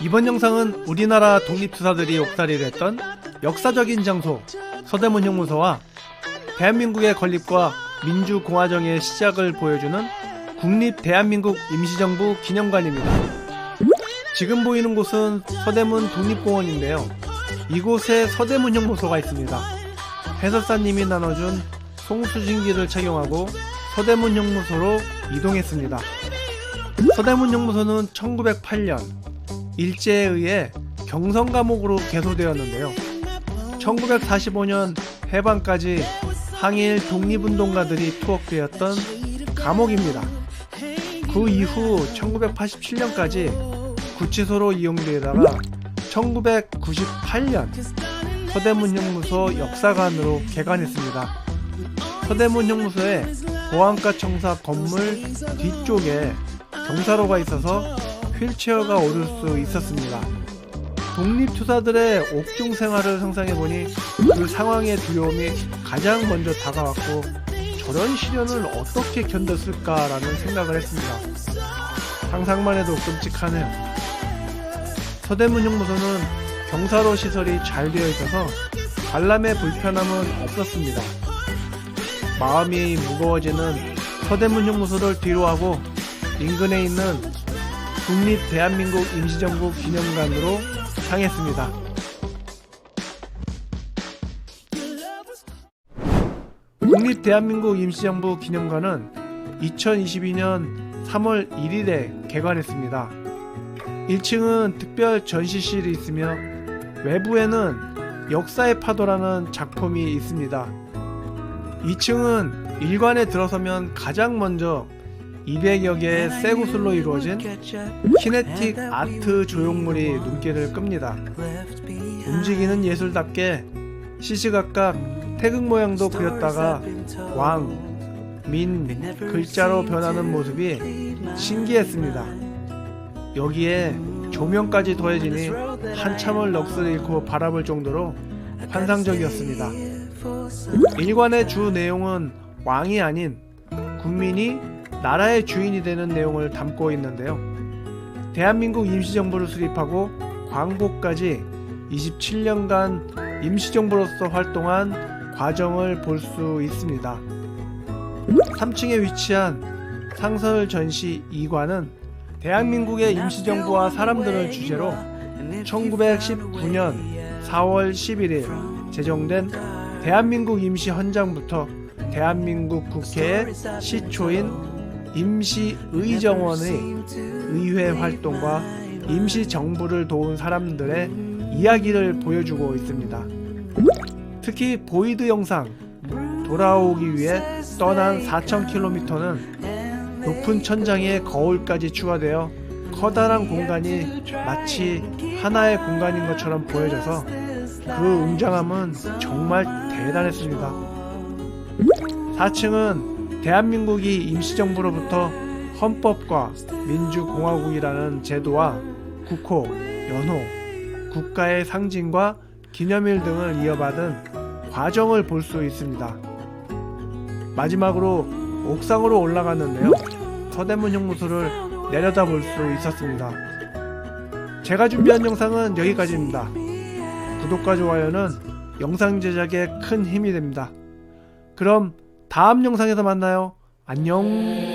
이번 영상은 우리나라 독립투사들이 옥살이를 했던 역사적인 장소 서대문 형무소와 대한민국의 건립과 민주공화정의 시작을 보여주는 국립 대한민국 임시정부 기념관입니다. 지금 보이는 곳은 서대문 독립공원인데요. 이곳에 서대문 형무소가 있습니다. 해설사님이 나눠준 송수신기를 착용하고 서대문 형무소로 이동했습니다. 서대문 형무소는 1908년 일제에 의해 경성 감옥으로 개소되었는데요. 1945년 해방까지 항일 독립운동가들이 투옥되었던 감옥입니다. 그 이후 1987년까지 구치소로 이용되다가 1998년 서대문 형무소 역사관으로 개관했습니다. 서대문 형무소에 보안과 청사 건물 뒤쪽에 경사로가 있어서 휠체어가 오를 수 있었습니다. 독립투사들의 옥중 생활을 상상해보니 그 상황의 두려움이 가장 먼저 다가왔고 저런 시련을 어떻게 견뎠을까라는 생각을 했습니다. 상상만 해도 끔찍하네요. 서대문 형무소는 경사로 시설이 잘 되어 있어서 관람의 불편함은 없었습니다. 마음이 무거워지는 서대문 형무소를 뒤로하고 인근에 있는 국립 대한민국 임시정부 기념관으로 향했습니다. 국립 대한민국 임시정부 기념관은 2022년 3월 1일에 개관했습니다. 1층은 특별 전시실이 있으며 외부에는 역사의 파도라는 작품이 있습니다. 2층은 일관에 들어서면 가장 먼저 200여 개의 쇠구슬로 이루어진 키네틱 아트 조형물이 눈길을 끕니다. 움직이는 예술답게 시시각각 태극 모양도 그렸다가 왕, 민, 글자로 변하는 모습이 신기했습니다. 여기에 조명까지 더해지니 한참을 넋을 잃고 바라볼 정도로 환상적이었습니다. 일관의 주 내용은 왕이 아닌 국민이 나라의 주인이 되는 내용을 담고 있는데요. 대한민국 임시정부를 수립하고 광복까지 27년간 임시정부로서 활동한 과정을 볼 수 있습니다. 3층에 위치한 상설 전시 2관은 대한민국의 임시정부와 사람들을 주제로 1919년 4월 11일 제정된 대한민국 임시 헌장부터 대한민국 국회의 시초인 임시 의정원의 의회 활동과 임시 정부를 도운 사람들의 이야기를 보여주고 있습니다. 특히 보이드 영상 돌아오기 위해 떠난 4,000km는 높은 천장에 거울까지 추가되어 커다란 공간이 마치 하나의 공간인 것처럼 보여져서 그 웅장함은 정말 대단했습니다. 4층은 대한민국이 임시정부로부터 헌법과 민주공화국이라는 제도와 국호, 연호, 국가의 상징과 기념일 등을 이어받은 과정을 볼 수 있습니다. 마지막으로 옥상으로 올라갔는데요. 서대문 형무소를 내려다 볼 수 있었습니다. 제가 준비한 영상은 여기까지입니다. 구독과 좋아요는 영상 제작에 큰 힘이 됩니다. 그럼 다음 영상에서 만나요. 안녕.